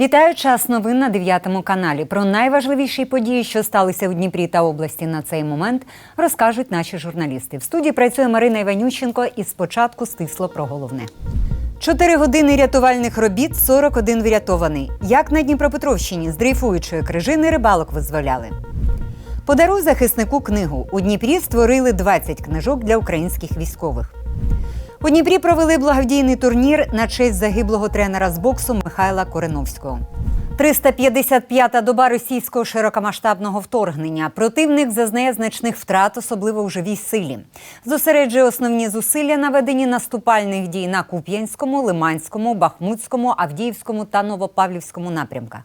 Вітаю час новин на 9 каналі. Про найважливіші події, що сталися у Дніпрі та області на цей момент, розкажуть наші журналісти. В студії працює Марина Іванющенко і спочатку стисло про головне. Чотири години рятувальних робіт, 41 врятований. Як на Дніпропетровщині з дрейфуючої крижини рибалок визволяли. Подаруй захиснику книгу. У Дніпрі створили 20 книжок для українських військових. У Дніпрі провели благодійний турнір на честь загиблого тренера з боксу Михайла Кореновського. 355-та доба російського широкомасштабного вторгнення. Противник зазнає значних втрат, особливо у живій силі. Зосереджує основні зусилля на веденні наступальних дій на Куп'янському, Лиманському, Бахмутському, Авдіївському та Новопавлівському напрямках.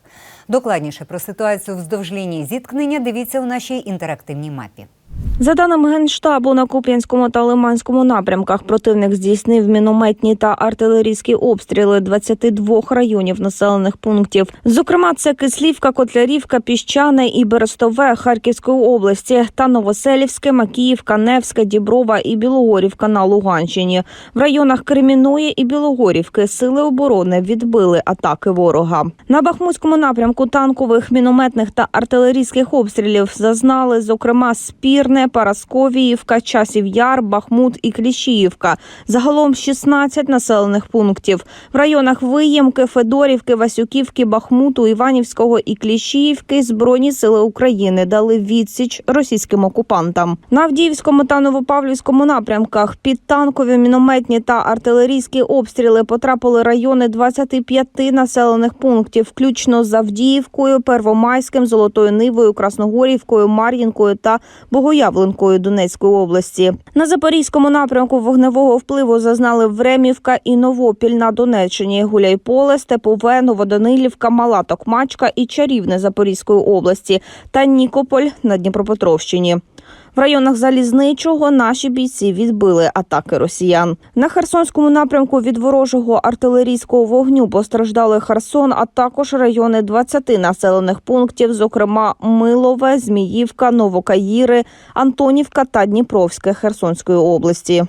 Докладніше про ситуацію вздовж лінії зіткнення дивіться у нашій інтерактивній мапі. За даними Генштабу, на Куп'янському та Лиманському напрямках противник здійснив мінометні та артилерійські обстріли 22 районів населених пунктів. Зокрема, це Кислівка, Котлярівка, Піщане і Берестове Харківської області та Новоселівське, Макіївка, Невське, Діброва і Білогорівка на Луганщині. В районах Креміної і Білогорівки сили оборони відбили атаки ворога. На Бахмутському напрямку танкових, мінометних та артилерійських обстрілів зазнали, зокрема, Спірне, Парасковіївка, Часів Яр, Бахмут і Кліщіївка. Загалом 16 населених пунктів. В районах Виємки, Федорівки, Васюківки, Бахмуту, Іванівського і Кліщіївки Збройні сили України дали відсіч російським окупантам. На Авдіївському та Новопавлівському напрямках під танкові, мінометні та артилерійські обстріли потрапили райони 25 населених пунктів, включно з Авдіївкою, Первомайським, Золотою Нивою, Красногорівкою, Мар'їнкою та Богоявленкою Донецької області. На запорізькому напрямку вогневого впливу зазнали Времівка і Новопіль на Донеччині, Гуляйполе, Степове, Новоданилівка, Мала Токмачка і Чарівне Запорізької області та Нікополь на Дніпропетровщині. В районах залізничого наші бійці відбили атаки росіян. На Херсонському напрямку від ворожого артилерійського вогню постраждали Херсон, а також райони 20 населених пунктів, зокрема Милове, Зміївка, Новокаїри, Антонівка та Дніпровське Херсонської області.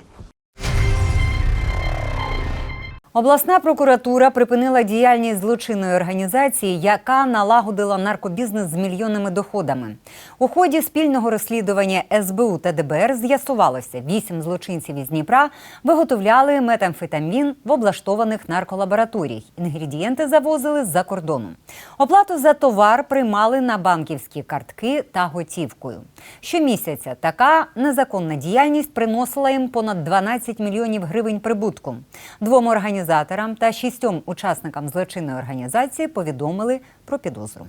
Обласна прокуратура припинила діяльність злочинної організації, яка налагодила наркобізнес з мільйонними доходами. У ході спільного розслідування СБУ та ДБР з'ясувалося, вісім злочинців із Дніпра виготовляли метамфетамін в облаштованих нарколабораторіях. Інгредієнти завозили з-за кордону. Оплату за товар приймали на банківські картки та готівкою. Щомісяця така незаконна діяльність приносила їм понад 12 мільйонів гривень прибутку. Двом організаціям та шістьом учасникам злочинної організації повідомили про підозру.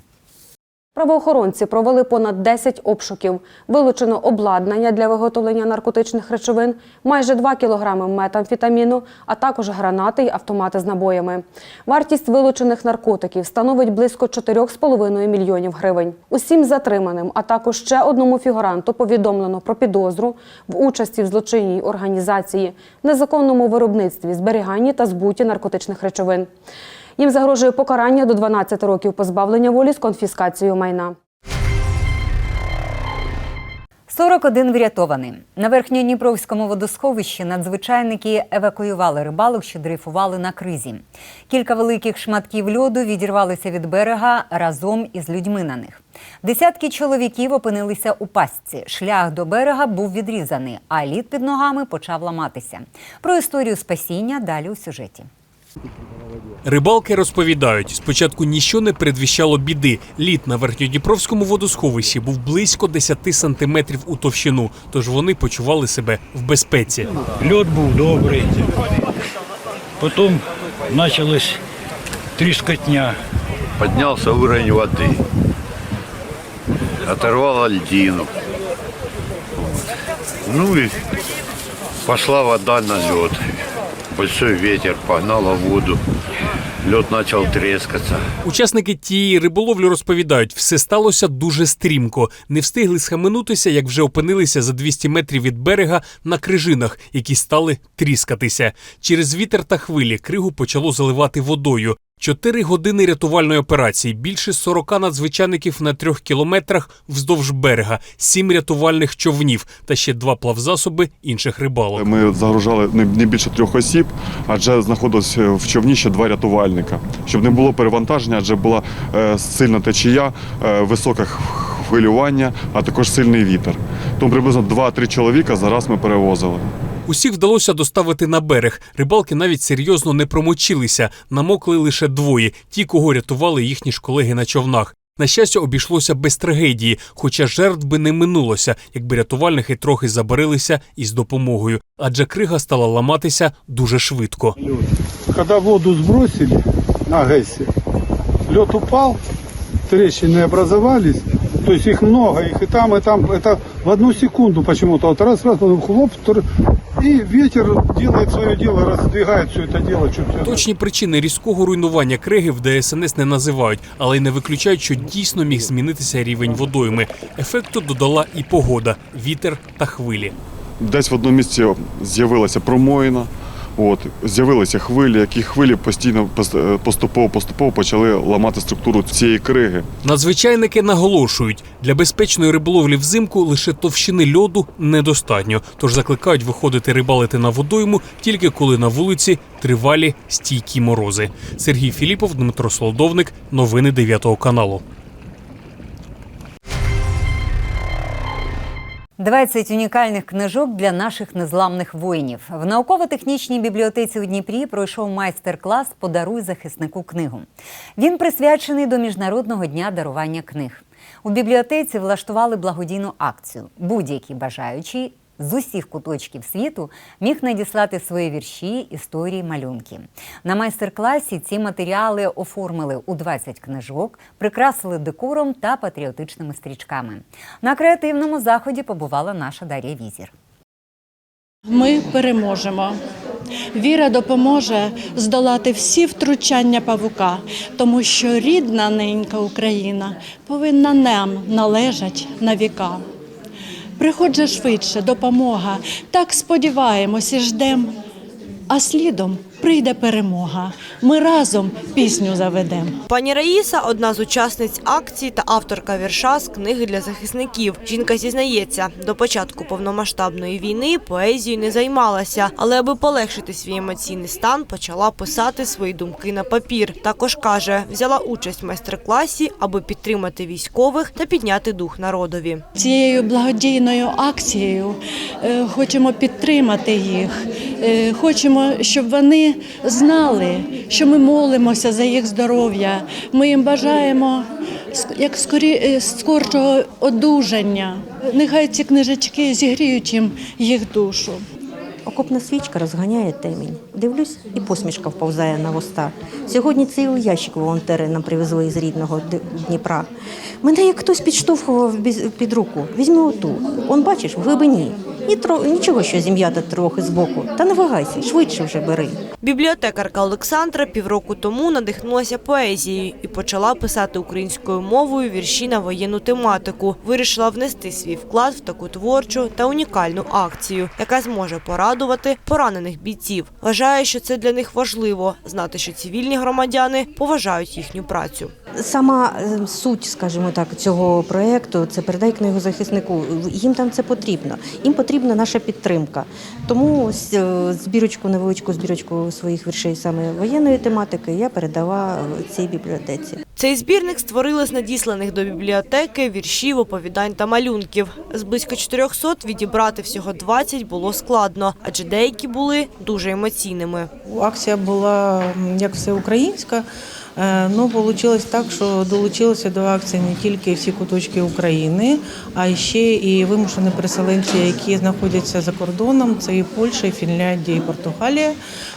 Правоохоронці провели понад 10 обшуків. Вилучено обладнання для виготовлення наркотичних речовин, майже 2 кілограми метамфетаміну, а також гранати й автомати з набоями. Вартість вилучених наркотиків становить близько 4,5 мільйонів гривень. Усім затриманим, а також ще одному фігуранту повідомлено про підозру в участі в злочинній організації, незаконному виробництві, зберіганні та збуті наркотичних речовин. Їм загрожує покарання до 12 років позбавлення волі з конфіскацією майна. 41 врятований. На верхньодніпровському водосховищі надзвичайники евакуювали рибалок, що дрейфували на кризі. Кілька великих шматків льоду відірвалися від берега разом із людьми на них. Десятки чоловіків опинилися у пастці. Шлях до берега був відрізаний, а лід під ногами почав ламатися. Про історію спасіння далі у сюжеті. Рибалки розповідають, спочатку ніщо не передвіщало біди. Лід на верхньодніпровському водосховищі був близько 10 сантиметрів у товщину, тож вони почували себе в безпеці. Льот був добрий. Потім почалась тріскотня. Поднялся уровень воды. Оторвало льдину. Ну и пошла вода на лед. Большой ветер погнало воду. Льот почав трескатися. Учасники тієї риболовлі розповідають, все сталося дуже стрімко. Не встигли схаменутися, як вже опинилися за 200 метрів від берега на крижинах, які стали тріскатися. Через вітер та хвилі кригу почало заливати водою. Чотири години рятувальної операції, більше 40 надзвичайників на трьох кілометрах вздовж берега, сім рятувальних човнів та ще два плавзасоби інших рибалок. Ми загружали не більше трьох осіб, адже знаходилось в човні ще два рятувальника. щоб не було перевантаження, адже була е, сильна течія, е, високе х- хвилювання, а також сильний вітер. Тому приблизно 2-3 чоловіка зараз ми перевозили. Усіх вдалося доставити на берег. Рибалки навіть серйозно не промочилися. Намокли лише двоє, ті, кого рятували їхні ж колеги на човнах. На щастя, обійшлося без трагедії, хоча жертв би не минулося, якби рятувальники трохи забарилися із допомогою, адже крига стала ламатися дуже швидко. Когда воду сбросили на ГЭСе, лед упал, трещины образовались, то есть их много, их и там, и там, это в одну секунду почему-то, вот раз, раз, потом хлоп, втор- и ветер делает свое дело, раздвигает все это дело. Точні причини різкого руйнування криги в ДСНС не називають, але й не виключають, що дійсно міг змінитися рівень водойми. Ефекту додала і погода, вітер та хвилі. Десь в одному місці з'явилася промоїна. От з'явилися хвилі, які хвилі постійно поступово поступово почали ламати структуру цієї криги. Надзвичайники наголошують, для безпечної риболовлі взимку лише товщини льоду недостатньо, тож закликають виходити рибалити на водойму тільки коли на вулиці тривалі стійкі морози. Сергій Філіпов, Дмитро Солодовник, новини 9 каналу. 20 унікальних книжок для наших незламних воїнів. В науково-технічній бібліотеці у Дніпрі пройшов майстер-клас Подаруй захиснику книгу. Він присвячений до Міжнародного дня дарування книг. У бібліотеці влаштували благодійну акцію. Будь-який бажаючий з усіх куточків світу міг надіслати свої вірші, історії, малюнки. На майстер-класі ці матеріали оформили у 20 книжок, прикрасили декором та патріотичними стрічками. На креативному заході побувала наша Дар'я Візір. Ми переможемо. Віра допоможе здолати всі втручання павука, тому що рідна ненька Україна повинна нам належать на віка. Приходже швидше допомога, так сподіваємось і ждемо, а слідом прийде перемога. Ми разом пісню заведемо. Пані Раїса одна з учасниць акції та авторка вірша з книги для захисників. Жінка зізнається, до початку повномасштабної війни поезією не займалася, але аби полегшити свій емоційний стан, почала писати свої думки на папір. Також каже, взяла участь в майстер-класі, аби підтримати військових та підняти дух народові. Цією благодійною акцією е, хочемо підтримати їх. Е, Хочемо, щоб вони знали, що ми молимося за їх здоров'я. Ми їм бажаємо як скорі, е, скоршого одужання. Нехай ці книжечки зігріють їм їх душу. Окопна свічка розганяє темінь. Дивлюсь, і посмішка вповзає на вуста. Сьогодні цілий ящик волонтери нам привезли із рідного Дніпра. Мене як хтось підштовхував під руку. Візьми оту. Он бачиш, в глибині. І тро... нічого, що зім'ята трохи збоку. Та не вагайся, швидше вже бери. Бібліотекарка Олександра півроку тому надихнулася поезією і почала писати українською мовою вірші на воєнну тематику. Вирішила внести свій вклад в таку творчу та унікальну акцію, яка зможе порадувати поранених бійців. Вважає, що це для них важливо знати, що цивільні громадяни поважають їхню працю. Сама е, суть, скажімо так, цього проєкту це передай книгу захиснику. Їм там це потрібно. Їм потрібна наша підтримка. Тому ось, е, збірочку, невеличку збірочку своїх віршей саме воєнної тематики я передала е, цій бібліотеці. Цей збірник створили з надісланих до бібліотеки віршів, оповідань та малюнків. З близько 400 відібрати всього 20 було складно, адже деякі були дуже емоційними. Акція була як всеукраїнська. Е, Ну, вийшло так, що долучилися до акції не тільки всі куточки України, а ще і вимушені переселенці, які знаходяться за кордоном. Це і Польща, і Фінляндія, і Португалія.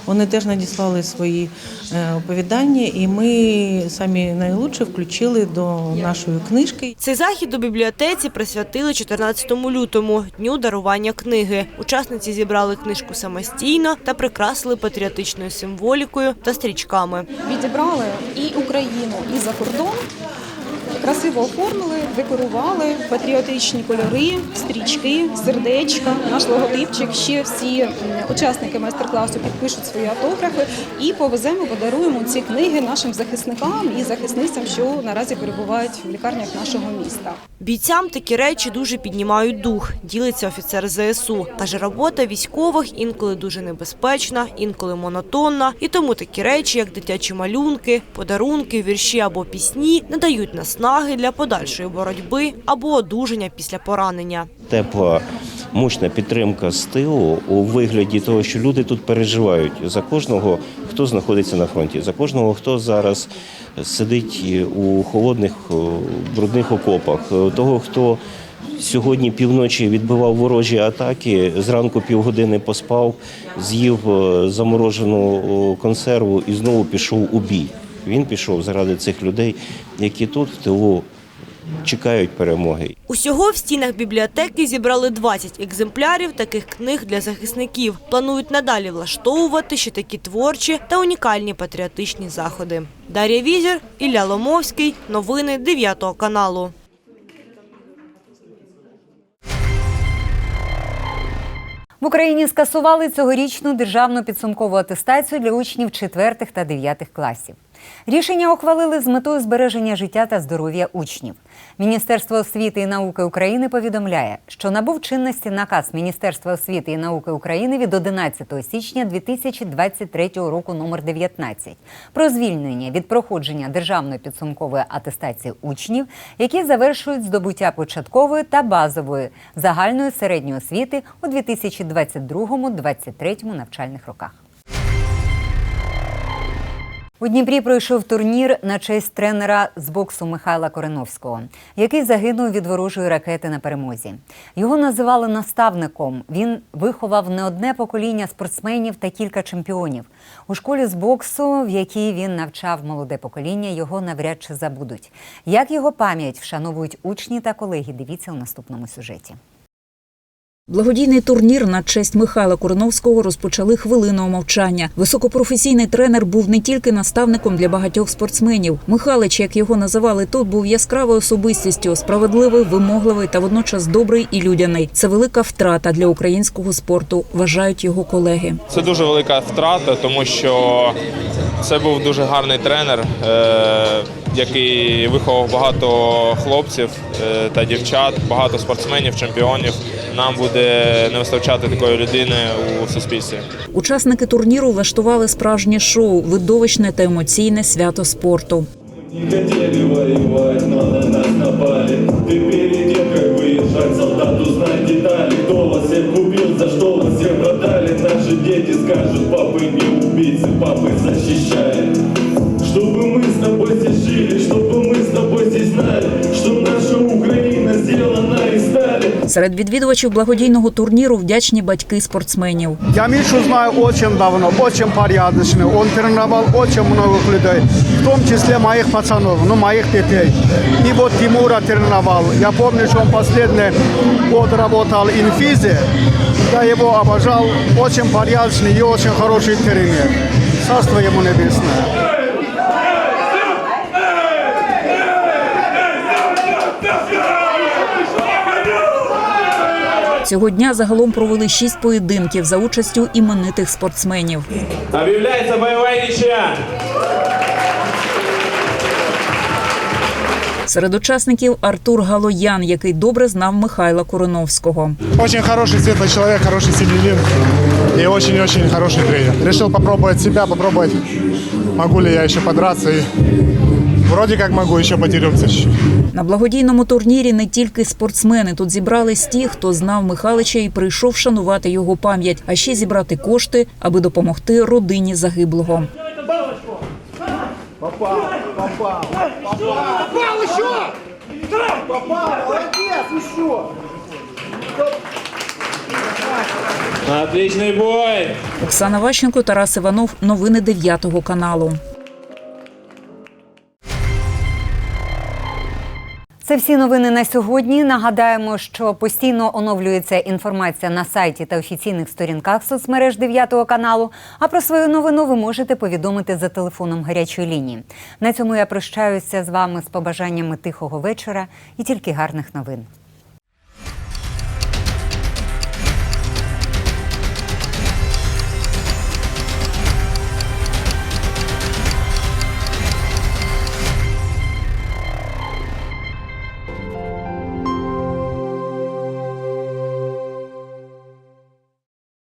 Вони теж надіслали свої е, оповідання, і ми самі найлучше включили до нашої книжки. Цей захід у бібліотеці присвятили 14 лютому дню дарування книги. Учасниці зібрали книжку самостійно та прикрасили патріотичною символікою та стрічками. відібрали і Україну, і за кордон. Красиво оформили, декорували патріотичні кольори, стрічки, сердечка, наш логотипчик. Ще всі учасники майстер-класу підпишуть свої автографи і повеземо, подаруємо ці книги нашим захисникам і захисницям, що наразі перебувають в лікарнях нашого міста. Бійцям такі речі дуже піднімають дух, ділиться офіцер ЗСУ. Каже, робота військових інколи дуже небезпечна, інколи монотонна. І тому такі речі, як дитячі малюнки, подарунки, вірші або пісні, не дають наснаги для подальшої боротьби або одужання після поранення. тепла, мощна підтримка з тилу у вигляді того, що люди тут переживають за кожного, хто знаходиться на фронті, за кожного, хто зараз сидить у холодних брудних окопах, е, того, хто сьогодні півночі відбивав ворожі атаки, зранку півгодини поспав, з'їв е, заморожену консерву і знову пішов у бій. Він пішов заради цих людей, які тут в тилу чекають перемоги. Усього в стінах бібліотеки зібрали 20 екземплярів таких книг для захисників. Планують надалі влаштовувати ще такі творчі та унікальні патріотичні заходи. Дар'я Візір, Ілля Ломовський. Новини 9 каналу. В Україні скасували цьогорічну державну підсумкову атестацію для учнів 4 та 9 класів. Рішення ухвалили з метою збереження життя та здоров'я учнів. Міністерство освіти і науки України повідомляє, що набув чинності наказ Міністерства освіти і науки України від 11 січня 2023 року номер 19 про звільнення від проходження державної підсумкової атестації учнів, які завершують здобуття початкової та базової загальної середньої освіти у 2022-2023 навчальних роках. У Дніпрі пройшов турнір на честь тренера з боксу Михайла Кореновського, який загинув від ворожої ракети на перемозі. Його називали наставником. Він виховав не одне покоління спортсменів та кілька чемпіонів. У школі з боксу, в якій він навчав молоде покоління, його навряд чи забудуть. Як його пам'ять вшановують учні та колеги, дивіться у наступному сюжеті. Благодійний турнір на честь Михайла Куриновського розпочали хвилиною мовчання. Високопрофесійний тренер був не тільки наставником для багатьох спортсменів. Михалич, як його називали тут, був яскравою особистістю, справедливий, вимогливий та водночас добрий і людяний. Це велика втрата для українського спорту, вважають його колеги. Це дуже велика втрата, тому що це був дуже гарний тренер, е, який виховав багато хлопців е, та дівчат, багато спортсменів, чемпіонів. Нам буде не вистачати такої людини у суспільстві. Учасники турніру влаштували справжнє шоу, видовищне та емоційне свято спорту. Не хотели воевать, но на нас напали Ты перед тем, как выезжать, солдат узнай детали Кто вас всех купил, за что вас всех продали Наши дети скажут, папы не убийцы, папы защищает Чтобы мы с тобой здесь жили, чтобы мы с тобой здесь знали Что наша Украина сделана и стали Серед відвідувачів благодійного турніру вдячні батьки спортсменів. Я Мишу знаю очень давно, очень порядочный. Он тренировал очень много людей, в том числе моих пацанов, ну, моих детей. И вот Тимура тренировал. Я помню, что он последний год работал в инфизе. Я его обожал. Очень порядочный и очень хороший тренер. Царство ему небесное. Цього дня загалом провели шість поєдинків за участю іменитих спортсменів. Объявляется боевая ничья Серед учасників Артур Галоян, який добре знав Михайла Куриновського. Очень хороший, светлый человек, хороший семьянин и очень-очень хороший тренер. Решил попробовать себя, попробовать, могу ли я еще подраться. И вроде как могу, еще подеремся. На благодійному турнірі не тільки спортсмени. Тут зібрались ті, хто знав Михалича і прийшов шанувати його пам'ять, а ще зібрати кошти, аби допомогти родині загиблого. Попал, молодец, еще! Отличный бой! Оксана Ващенко, Тарас Іванов. Новини 9 каналу. Це всі новини на сьогодні. Нагадаємо, що постійно оновлюється інформація на сайті та офіційних сторінках соцмереж 9 каналу. А про свою новину ви можете повідомити за телефоном гарячої лінії. На цьому я прощаюся з вами з побажаннями тихого вечора і тільки гарних новин.